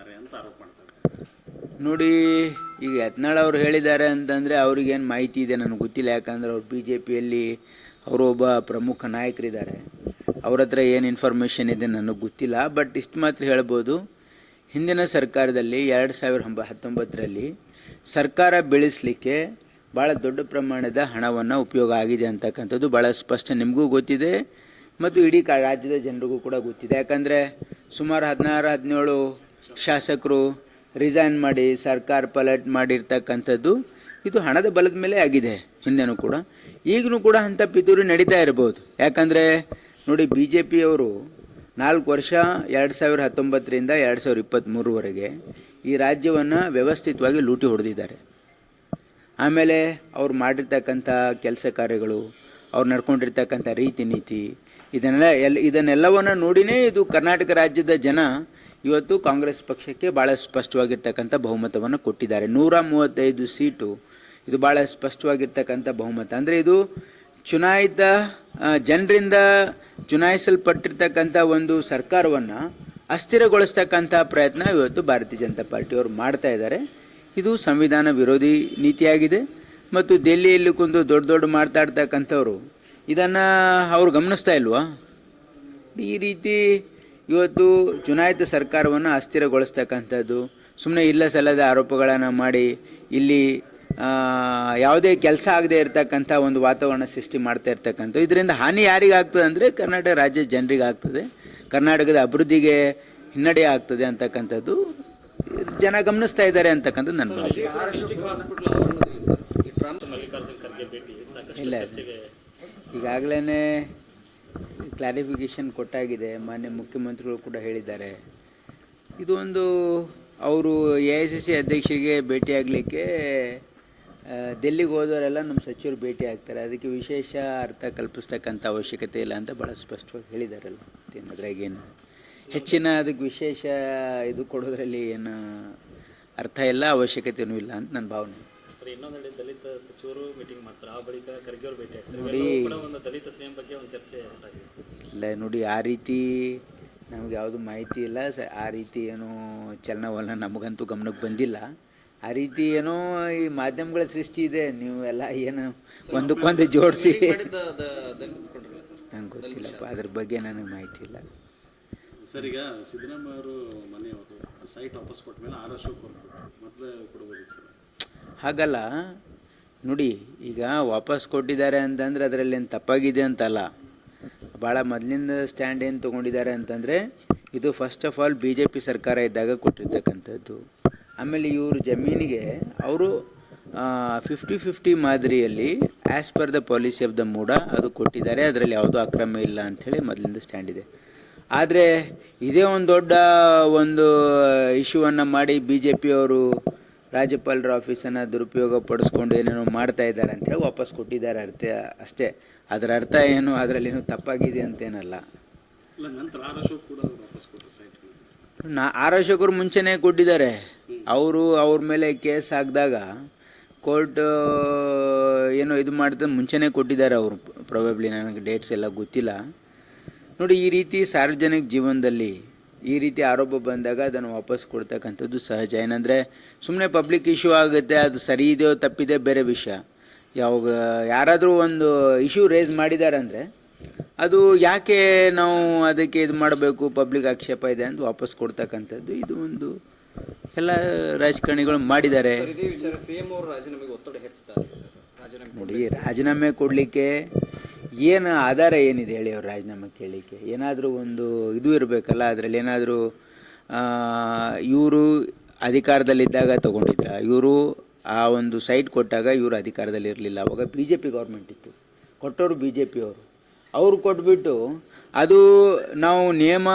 ಮಾಡಿದ್ದಾರೆ ಅಂತ ಆರೋಪ ಮಾಡ್ತಾರೆ ನೋಡಿ, ಈಗ ಯತ್ನಾಳ್ ಅವರು ಹೇಳಿದ್ದಾರೆ ಅಂತಂದರೆ ಅವ್ರಿಗೇನು ಮಾಹಿತಿ ಇದೆ ನನಗೆ ಗೊತ್ತಿಲ್ಲ. ಯಾಕಂದ್ರೆ ಅವ್ರು ಬಿ ಜೆ ಪಿಯಲ್ಲಿ ಅವರು ಒಬ್ಬ ಪ್ರಮುಖ ನಾಯಕರಿದ್ದಾರೆ. ಅವ್ರ ಹತ್ರ ಏನು ಇನ್ಫಾರ್ಮೇಷನ್ ಇದೆ ನನಗೆ ಗೊತ್ತಿಲ್ಲ. ಬಟ್ ಇಷ್ಟು ಮಾತ್ರ ಹೇಳ್ಬೋದು. ಹಿಂದಿನ ಸರ್ಕಾರದಲ್ಲಿ ಎರಡು ಸಾವಿರ ಹಂಬ ಹತ್ತೊಂಬತ್ತರಲ್ಲಿ ಸರ್ಕಾರ ಬೆಳೆಸಲಿಕ್ಕೆ ಭಾಳ ದೊಡ್ಡ ಪ್ರಮಾಣದ ಹಣವನ್ನು ಉಪಯೋಗ ಆಗಿದೆ ಅಂತಕ್ಕಂಥದ್ದು ಭಾಳ ಸ್ಪಷ್ಟ. ನಿಮಗೂ ಗೊತ್ತಿದೆ ಮತ್ತು ಇಡೀ ರಾಜ್ಯದ ಜನರಿಗೂ ಕೂಡ ಗೊತ್ತಿದೆ. ಯಾಕಂದರೆ ಸುಮಾರು ಹದಿನಾರು, ಹದಿನೇಳು ಶಾಸಕರು ರಿಸೈನ್ ಮಾಡಿ ಸರ್ಕಾರ ಪಲಟ್ ಮಾಡಿರ್ತಕ್ಕಂಥದ್ದು, ಇದು ಹಣದ ಬಲದ ಮೇಲೆ ಆಗಿದೆ, ಹಿಂದೆನೂ ಕೂಡ. ಈಗಲೂ ಕೂಡ ಅಂಥ ಪಿತೂರಿ ನಡೀತಾ ಇರ್ಬೋದು. ಯಾಕಂದರೆ, ನೋಡಿ ಬಿ ಜೆ ಪಿಯವರು ನಾಲ್ಕು ವರ್ಷ ಎರಡು ಸಾವಿರ ಹತ್ತೊಂಬತ್ತರಿಂದ ಎರಡು ಸಾವಿರ ಇಪ್ಪತ್ತ್ಮೂರವರೆಗೆ ಈ ರಾಜ್ಯವನ್ನು ವ್ಯವಸ್ಥಿತವಾಗಿ ಲೂಟಿ ಹೊಡೆದಿದ್ದಾರೆ. ಆಮೇಲೆ ಅವ್ರು ಮಾಡಿರ್ತಕ್ಕಂಥ ಕೆಲಸ ಕಾರ್ಯಗಳು, ಅವ್ರು ನಡ್ಕೊಂಡಿರ್ತಕ್ಕಂಥ ರೀತಿ ನೀತಿ, ಇದನ್ನೆಲ್ಲ ಎಲ್, ಇದನ್ನೆಲ್ಲವನ್ನು ನೋಡಿನೇ ಇದು ಕರ್ನಾಟಕ ರಾಜ್ಯದ ಜನ ಇವತ್ತು ಕಾಂಗ್ರೆಸ್ ಪಕ್ಷಕ್ಕೆ ಭಾಳ ಸ್ಪಷ್ಟವಾಗಿರ್ತಕ್ಕಂಥ ಬಹುಮತವನ್ನು ಕೊಟ್ಟಿದ್ದಾರೆ. ನೂರ ಮೂವತ್ತೈದು ಸೀಟು, ಇದು ಭಾಳ ಸ್ಪಷ್ಟವಾಗಿರ್ತಕ್ಕಂಥ ಬಹುಮತ. ಅಂದರೆ ಇದು ಚುನಾಯಿತ ಜನರಿಂದ ಚುನಾಯಿಸಲ್ಪಟ್ಟಿರ್ತಕ್ಕಂಥ ಒಂದು ಸರ್ಕಾರವನ್ನು ಅಸ್ಥಿರಗೊಳಿಸ್ತಕ್ಕಂಥ ಪ್ರಯತ್ನ ಇವತ್ತು ಭಾರತೀಯ ಜನತಾ ಪಾರ್ಟಿಯವರು ಮಾಡ್ತಾ ಇದ್ದಾರೆ. ಇದು ಸಂವಿಧಾನ ವಿರೋಧಿ ನೀತಿಯಾಗಿದೆ. ಮತ್ತು ದೆಹಲಿಯಲ್ಲಿ ಕುಂದು ದೊಡ್ಡ ದೊಡ್ಡ ಮಾತಾಡ್ತಕ್ಕಂಥವ್ರು, ಇದನ್ನು ಅವ್ರು ಗಮನಿಸ್ತಾ ಇಲ್ವಾ? ಈ ರೀತಿ ಇವತ್ತು ಚುನಾಯಿತ ಸರ್ಕಾರವನ್ನು ಅಸ್ಥಿರಗೊಳಿಸ್ತಕ್ಕಂಥದ್ದು. ಸುಮ್ಮನೆ ಇಲ್ಲ ಸಲ್ಲದ ಆರೋಪಗಳನ್ನು ಮಾಡಿ ಇಲ್ಲಿ ಯಾವುದೇ ಕೆಲಸ ಆಗದೆ ಇರತಕ್ಕಂಥ ಒಂದು ವಾತಾವರಣ ಸೃಷ್ಟಿ ಮಾಡ್ತಾ ಇರ್ತಕ್ಕಂಥ ಇದರಿಂದ ಹಾನಿ ಯಾರಿಗಾಗ್ತದೆ ಅಂದರೆ ಕರ್ನಾಟಕ ರಾಜ್ಯದ ಜನರಿಗೆ ಆಗ್ತದೆ ಕರ್ನಾಟಕದ ಅಭಿವೃದ್ಧಿಗೆ ಹಿನ್ನಡೆ ಆಗ್ತದೆ ಅಂತಕ್ಕಂಥದ್ದು. ಜನ ಗಮನಿಸ್ತಾ ಇದ್ದಾರೆ ಅಂತಕ್ಕಂಥದ್ದು ನನ್ನ ಭಾವನೆ. ಇಲ್ಲ ಈಗಾಗಲೇ ಕ್ಲಾರಿಫಿಕೇಷನ್ ಕೊಟ್ಟಾಗಿದೆ, ಮಾನ್ಯ ಮುಖ್ಯಮಂತ್ರಿಗಳು ಕೂಡ ಹೇಳಿದ್ದಾರೆ. ಇದು ಒಂದು, ಅವರು ಎ ಐ ಸಿ ಸಿ ಅಧ್ಯಕ್ಷರಿಗೆ ಭೇಟಿಯಾಗಲಿಕ್ಕೆ ಡೆಲ್ಲಿಗೆ ಹೋದವರೆಲ್ಲ ನಮ್ಮ ಸಚಿವರು ಭೇಟಿ ಆಗ್ತಾರೆ. ಅದಕ್ಕೆ ವಿಶೇಷ ಅರ್ಥ ಕಲ್ಪಿಸ್ತಕ್ಕಂಥ ಅವಶ್ಯಕತೆ ಇಲ್ಲ ಅಂತ ಭಾಳ ಸ್ಪಷ್ಟವಾಗಿ ಹೇಳಿದಾರಲ್ಲ ಅದ್ರಾಗೇನು ಹೆಚ್ಚಿನ ಅದಕ್ಕೆ ವಿಶೇಷ ಇದು ಕೊಡೋದ್ರಲ್ಲಿ ಏನು ಅರ್ಥ ಇಲ್ಲ ಅವಶ್ಯಕತೆಯೂ ಇಲ್ಲ ಅಂತ ನನ್ನ ಭಾವನೆ. ಇನ್ನೊಂದೆಡೆ ದಲಿತ ಸಚಿವರು ಮೀಟಿಂಗ್ ಮಾಡ್ತಾರೆ. ಆ ಬಳಿಕ ಖರ್ಗೆ ಅವರು ಭೇಟಿ ಆಗ್ತಾರೆ. ಕೂಡ ಒಂದು ದಲಿತ ಸಿಎಂ ಬಗ್ಗೆ ಒಂದು ಚರ್ಚೆ ಉಂಟಾಗಿದೆ ಸರ್. ಇಲ್ಲ ನೋಡಿ ಆ ರೀತಿ ನಮ್ಗೆ ಯಾವುದು ಮಾಹಿತಿ ಇಲ್ಲ. ಸ ಆ ರೀತಿ ಏನು ಚಲನವಲನ ನಮಗಂತೂ ಗಮನಕ್ಕೆ ಬಂದಿಲ್ಲ. ಆ ರೀತಿ ಏನೋ ಈ ಮಾಧ್ಯಮಗಳ ಸೃಷ್ಟಿ ಇದೆ. ನೀವು ಎಲ್ಲ ಏನು ಒಂದಕ್ಕೊಂದು ಜೋಡಿಸಿ ನಂಗೆ ಗೊತ್ತಿಲ್ಲಪ್ಪ. ಅದ್ರ ಬಗ್ಗೆ ನನಗೆ ಮಾಹಿತಿ ಇಲ್ಲ. ಸರ್ ಈಗ ಸಿದ್ದರಾಮಯ್ಯ ಅವರು ಮನೆಯವರು ಸೈಟ್ ವಾಪಸ್ ಕೊಟ್ಟ ಮೇಲೆ ಆರ್ ಅವರು ಮೊದಲೇ ಕೊಡ್ಬೋದಿತ್ತು. ಹಾಗಲ್ಲ. ನೋಡಿ, ಈಗ ವಾಪಸ್ ಕೊಟ್ಟಿದ್ದಾರೆ ಅಂತಂದರೆ ಅದರಲ್ಲಿ ಏನು ತಪ್ಪಾಗಿದೆ ಅಂತಲ್ಲ. ಭಾಳ ಮೊದಲಿಂದ ಸ್ಟ್ಯಾಂಡ್ ಏನು ತೊಗೊಂಡಿದ್ದಾರೆ ಅಂತಂದರೆ, ಇದು first of all B J P ಸರ್ಕಾರ ಇದ್ದಾಗ ಕೊಟ್ಟಿರ್ತಕ್ಕಂಥದ್ದು. ಆಮೇಲೆ ಇವರು ಜಮೀನಿಗೆ, ಅವರು ಫಿಫ್ಟಿ ಫಿಫ್ಟಿ ಮಾದರಿಯಲ್ಲಿ as per the policy of the MUDA ಅದು ಕೊಟ್ಟಿದ್ದಾರೆ. ಅದರಲ್ಲಿ ಯಾವುದೂ ಅಕ್ರಮ ಇಲ್ಲ ಅಂಥೇಳಿ ಮೊದಲಿಂದ ಸ್ಟ್ಯಾಂಡ್ ಇದೆ. ಆದರೆ, ಇದೇ ಒಂದು ದೊಡ್ಡ ಒಂದು ಇಶ್ಯೂವನ್ನು ಮಾಡಿ ಬಿ ಜೆ ಪಿಯವರು ರಾಜ್ಯಪಾಲರ ಆಫೀಸನ್ನು ದುರುಪಯೋಗ ಪಡಿಸ್ಕೊಂಡು ಏನೇನೋ ಮಾಡ್ತಾ ಇದ್ದಾರೆ ಅಂತೇಳಿ ವಾಪಸ್ ಕೊಟ್ಟಿದ್ದಾರೆ ಅರ್ಥ ಅಷ್ಟೇ. ಅದರ ಅರ್ಥ ಏನು? ಅದರಲ್ಲೇನು ತಪ್ಪಾಗಿದೆ ಅಂತೇನಲ್ಲ. ನಾ ಆರ್ ಅಶೋಕರು ಮುಂಚೆನೇ ಕೊಟ್ಟಿದ್ದಾರೆ. ಅವರು ಅವ್ರ ಮೇಲೆ ಕೇಸ್ ಹಾಕಿದಾಗ ಕೋರ್ಟ್ ಏನೋ ಇದು ಮಾಡಿದ ಮುಂಚೆನೇ ಕೊಟ್ಟಿದ್ದಾರೆ ಅವರು. ಪ್ರಾಬಬ್ಲಿ ನನಗೆ ಡೇಟ್ಸ್ ಎಲ್ಲ ಗೊತ್ತಿಲ್ಲ. ನೋಡಿ ಈ ರೀತಿ ಸಾರ್ವಜನಿಕ ಜೀವನದಲ್ಲಿ ಈ ರೀತಿ ಆರೋಪ ಬಂದಾಗ ಅದನ್ನು ವಾಪಸ್ ಕೊಡ್ತಕ್ಕಂಥದ್ದು ಸಹಜ. ಏನಂದರೆ ಸುಮ್ಮನೆ ಪಬ್ಲಿಕ್ ಇಶ್ಯೂ ಆಗುತ್ತೆ ಅದು ಸರಿ ಇದೆಯೋ ತಪ್ಪಿದೆ ಬೇರೆ ವಿಷಯ. ಯಾವಾಗ ಯಾರಾದರೂ ಒಂದು ಇಶ್ಯೂ ರೇಸ್ ಮಾಡಿದ್ದಾರೆ ಅಂದರೆ ಅದು ಯಾಕೆ ನಾವು ಅದಕ್ಕೆ ಇದು ಮಾಡಬೇಕು ಪಬ್ಲಿಕ್ ಆಕ್ಷೇಪ ಇದೆ ಅಂತ ವಾಪಸ್ ಕೊಡ್ತಕ್ಕಂಥದ್ದು ಇದು ಒಂದು ಎಲ್ಲ ರಾಜಕಾರಣಿಗಳು ಮಾಡಿದ್ದಾರೆ. ನೋಡಿ ರಾಜೀನಾಮೆ ಕೊಡಲಿಕ್ಕೆ ಏನು ಆಧಾರ ಏನಿದೆ ಹೇಳಿ ಅವ್ರು ರಾಜೀನಾಮೆ ಕೇಳಲಿಕ್ಕೆ? ಏನಾದರೂ ಒಂದು ಇದು ಇರಬೇಕಲ್ಲ, ಅದರಲ್ಲಿ ಏನಾದರೂ ಇವರು ಅಧಿಕಾರದಲ್ಲಿದ್ದಾಗ ತೊಗೊಂಡಿದ್ರ. ಇವರು ಆ ಒಂದು ಸೈಟ್ ಕೊಟ್ಟಾಗ ಇವರು ಅಧಿಕಾರದಲ್ಲಿ ಇರಲಿಲ್ಲ. ಅವಾಗ ಬಿ ಜೆ ಪಿ ಗೌರ್ಮೆಂಟ್ ಇತ್ತು. ಕೊಟ್ಟವರು ಬಿ ಜೆ ಪಿಯವರು ಅವರು. ಕೊಟ್ಬಿಟ್ಟು ಅದು ನಾವು ನಿಯಮ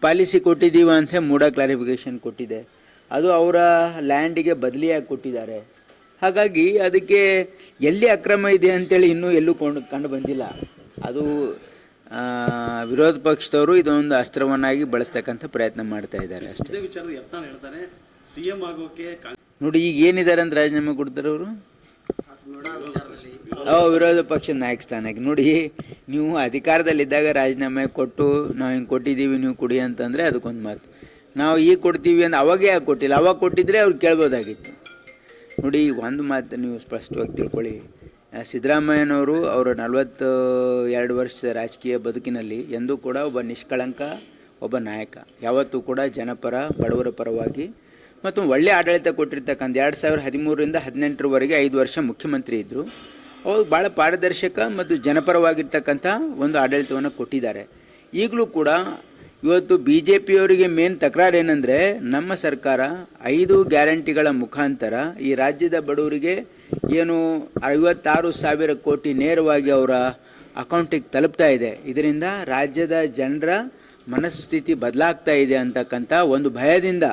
ಪಾಲಿಸಿ ಕೊಟ್ಟಿದ್ದೀವಿ ಅಂತ ಮೂಡ ಕ್ಲಾರಿಫಿಕೇಷನ್ ಕೊಟ್ಟಿದೆ. ಅದು ಅವರ ಲ್ಯಾಂಡಿಗೆ ಬದಲಿಯಾಗಿ ಕೊಟ್ಟಿದ್ದಾರೆ. ಹಾಗಾಗಿ ಅದಕ್ಕೆ ಎಲ್ಲಿ ಅಕ್ರಮ ಇದೆ ಅಂತೇಳಿ ಇನ್ನೂ ಎಲ್ಲೂ ಕೊಂಡು ಕಂಡು ಬಂದಿಲ್ಲ. ಅದು ವಿರೋಧ ಪಕ್ಷದವರು ಇದೊಂದು ಅಸ್ತ್ರವನ್ನಾಗಿ ಬಳಸ್ತಕ್ಕಂಥ ಪ್ರಯತ್ನ ಮಾಡ್ತಾ ಇದ್ದಾರೆ ಅಷ್ಟೇ. ಹೇಳ್ತಾರೆ ಸಿ ಎಂ ಆಗೋಕೆ ನೋಡಿ ಈಗ ಏನಿದ್ದಾರೆ ಅಂತ ರಾಜೀನಾಮೆ ಕೊಡ್ತಾರವರು ವಿರೋಧ ಪಕ್ಷದ ನಾಯಕ ಸ್ಥಾನಕ್ಕೆ. ನೋಡಿ ನೀವು ಅಧಿಕಾರದಲ್ಲಿದ್ದಾಗ ರಾಜೀನಾಮೆ ಕೊಟ್ಟು ನಾವು ಹಿಂಗೆ ಕೊಟ್ಟಿದ್ದೀವಿ ನೀವು ಕುಡಿ ಅಂತಂದರೆ ಅದಕ್ಕೊಂದು ಮಾತು. ನಾವು ಈಗ ಕೊಡ್ತೀವಿ ಅಂತ ಅವಾಗೇ ಯಾಕೆ ಕೊಟ್ಟಿಲ್ಲ? ಅವಾಗ ಕೊಟ್ಟಿದ್ರೆ ಅವ್ರು ಕೇಳ್ಬೋದಾಗಿತ್ತು. ನೋಡಿ, ಒಂದು ಮಾತು ನೀವು ಸ್ಪಷ್ಟವಾಗಿ ತಿಳ್ಕೊಳ್ಳಿ. ಸಿದ್ದರಾಮಯ್ಯನವರು ಅವರ ನಲವತ್ತು ಎರಡು ವರ್ಷದ ರಾಜಕೀಯ ಬದುಕಿನಲ್ಲಿ ಎಂದೂ ಕೂಡ ಒಬ್ಬ ನಿಷ್ಕಳಂಕ, ಒಬ್ಬ ನಾಯಕ. ಯಾವತ್ತೂ ಕೂಡ ಜನಪರ, ಬಡವರ ಪರವಾಗಿ ಮತ್ತು ಒಳ್ಳೆಯ ಆಡಳಿತ ಕೊಟ್ಟಿರ್ತಕ್ಕಂಥ ಎರಡು ಸಾವಿರ ಹದಿಮೂರರಿಂದ ಹದಿನೆಂಟರವರೆಗೆ ಐದು ವರ್ಷ ಮುಖ್ಯಮಂತ್ರಿ ಇದ್ದರು ಅವರು ಭಾಳ ಪಾರದರ್ಶಕ ಮತ್ತು ಜನಪರವಾಗಿರ್ತಕ್ಕಂಥ ಒಂದು ಆಡಳಿತವನ್ನು ಕೊಟ್ಟಿದ್ದಾರೆ. ಈಗಲೂ ಕೂಡ ಇವತ್ತು ಬಿ ಜೆ ಪಿಯವರಿಗೆ ಮೇನ್ ತಕರಾರು ಏನಂದರೆ ನಮ್ಮ ಸರ್ಕಾರ ಐದು ಗ್ಯಾರಂಟಿಗಳ ಮುಖಾಂತರ ಈ ರಾಜ್ಯದ ಬಡವರಿಗೆ ಏನು ಐವತ್ತಾರು ಸಾವಿರ ಕೋಟಿ ನೇರವಾಗಿ ಅವರ ಅಕೌಂಟಿಗೆ ತಲುಪ್ತಾ ಇದೆ. ಇದರಿಂದ ರಾಜ್ಯದ ಜನರ ಮನಸ್ಥಿತಿ ಬದಲಾಗ್ತಾ ಇದೆ ಅಂತಕ್ಕಂಥ ಒಂದು ಭಯದಿಂದ.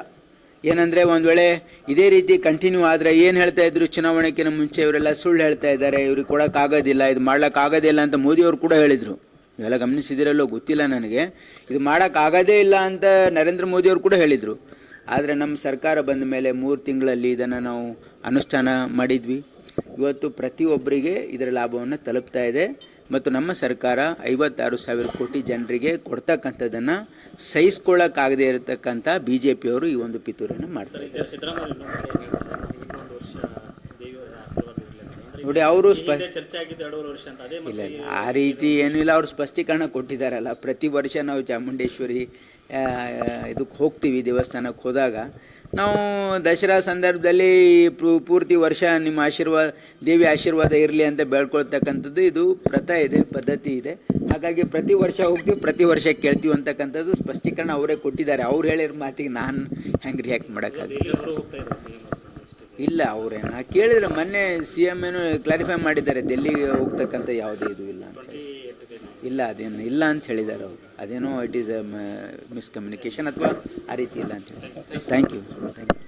ಏನಂದರೆ ಒಂದು ವೇಳೆ ಇದೇ ರೀತಿ ಕಂಟಿನ್ಯೂ ಆದರೆ ಏನು ಹೇಳ್ತಾ ಇದ್ರು ಚುನಾವಣೆಗಿಂತ ಮುಂಚೆ ಇವರೆಲ್ಲ ಸುಳ್ಳು ಹೇಳ್ತಾ ಇದ್ದಾರೆ, ಇವ್ರಿಗೆ ಕೊಡೋಕ್ಕಾಗೋದಿಲ್ಲ, ಇದು ಮಾಡೋಕ್ಕಾಗೋದಿಲ್ಲ ಅಂತ ಮೋದಿಯವರು ಕೂಡ ಹೇಳಿದರು. ಇವೆಲ್ಲ ಗಮನಿಸಿದಿರಲ್ಲೋ ಗೊತ್ತಿಲ್ಲ ನನಗೆ. ಇದು ಮಾಡೋಕ್ಕಾಗೋದೇ ಇಲ್ಲ ಅಂತ ನರೇಂದ್ರ ಮೋದಿಯವರು ಕೂಡ ಹೇಳಿದರು. ಆದರೆ ನಮ್ಮ ಸರ್ಕಾರ ಬಂದ ಮೇಲೆ ಮೂರು ತಿಂಗಳಲ್ಲಿ ಇದನ್ನು ನಾವು ಅನುಷ್ಠಾನ ಮಾಡಿದ್ವಿ. ಇವತ್ತು ಪ್ರತಿಯೊಬ್ಬರಿಗೆ ಇದರ ಲಾಭವನ್ನು ತಲುಪ್ತಾ ಇದೆ. ಮತ್ತು ನಮ್ಮ ಸರ್ಕಾರ ಐವತ್ತಾರು ಸಾವಿರ ಕೋಟಿ ಜನರಿಗೆ ಕೊಡ್ತಕ್ಕಂಥದ್ದನ್ನು ಸಹಿಸ್ಕೊಳ್ಳೋಕ್ಕಾಗದೇ ಇರತಕ್ಕಂಥ ಬಿ ಜೆ ಪಿಯವರು ಈ ಒಂದು ಪಿತೂರಿಯನ್ನು ಮಾಡ್ತಾರೆ ಈಗ ಸಿದ್ದರಾಮಯ್ಯ ಇನ್ನೊಂದು ಹೇಳ್ತಾರೆ ನನಗೆ ಇನ್ನೊಂದು ವರ್ಷ ದೇವಿಯ ಆಶೀರ್ವಾದ ಇರಲಿ ಅಂತ ಅಂದ್ರೆ ನೋಡಿ ಅವರು ಈ ಸ್ಪ ಚರ್ಚೆ ಆಗಿದ್ದು ಎರಡೂವರೆ ವರ್ಷ ಅಂತ. ಅದೇ ಇಲ್ಲ ಆ ರೀತಿ ಏನೂ ಇಲ್ಲ ಅವ್ರು ಸ್ಪಷ್ಟೀಕರಣ ಕೊಟ್ಟಿದ್ದಾರಲ್ಲ. ಪ್ರತಿ ವರ್ಷ ನಾವು ಚಾಮುಂಡೇಶ್ವರಿ ಇದಕ್ಕೆ ಹೋಗ್ತೀವಿ ದೇವಸ್ಥಾನಕ್ಕೆ ಹೋದಾಗ. ನಾವು ದಸರಾ ಸಂದರ್ಭದಲ್ಲಿ ಪೂರ್ತಿ ವರ್ಷ ನಿಮ್ಮ ಆಶೀರ್ವಾದ ದೇವಿ ಆಶೀರ್ವಾದ ಇರಲಿ ಅಂತ ಬೇಳ್ಕೊಳ್ತಕ್ಕಂಥದ್ದು ಇದು ಪ್ರಥ ಇದೆ ಪದ್ಧತಿ ಇದೆ. ಹಾಗಾಗಿ ಪ್ರತಿ ವರ್ಷ ಹೋಗ್ತೀವಿ ಪ್ರತಿ ವರ್ಷ ಕೇಳ್ತೀವಿ ಅಂತಕ್ಕಂಥದ್ದು ಸ್ಪಷ್ಟೀಕರಣ ಅವರೇ ಕೊಟ್ಟಿದ್ದಾರೆ. ಅವ್ರು ಹೇಳಿರೋ ಮಾತಿಗೆ ನಾನು ಹೆಂಗೆ ರಿಯಾಕ್ಟ್ ಮಾಡೋಕ್ಕಾಗಲ್ಲ. ಇಲ್ಲ ಅವ್ರೇನು ಕೇಳಿದ್ರೆ ಮೊನ್ನೆ ಸಿ ಎಂ ಏನು ಕ್ಲಾರಿಫೈ ಮಾಡಿದ್ದಾರೆ ಡೆಲ್ಲಿಗೆ ಹೋಗ್ತಕ್ಕಂಥ ಯಾವುದೇ ಇದು ಇಲ್ಲ ಅಂತ ಇಲ್ಲ, ಅದೇನು ಇಲ್ಲ ಅಂತ ಹೇಳಿದ್ದಾರೆ ಅವರು. ಅದೇನೋ ಇಟ್ ಈಸ್ ಮಿಸ್ಕಮ್ಯುನಿಕೇಷನ್ ಅಥವಾ ಆ ರೀತಿ ಇಲ್ಲ ಅಂತ ಹೇಳಿ. Thank you thank you